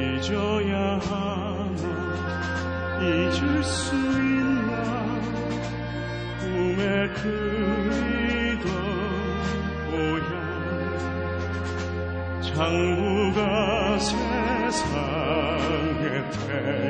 잊어야 하나 잊을 수 있나? 꿈에 그리던 모양. 장부가 세상에 태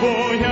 voy a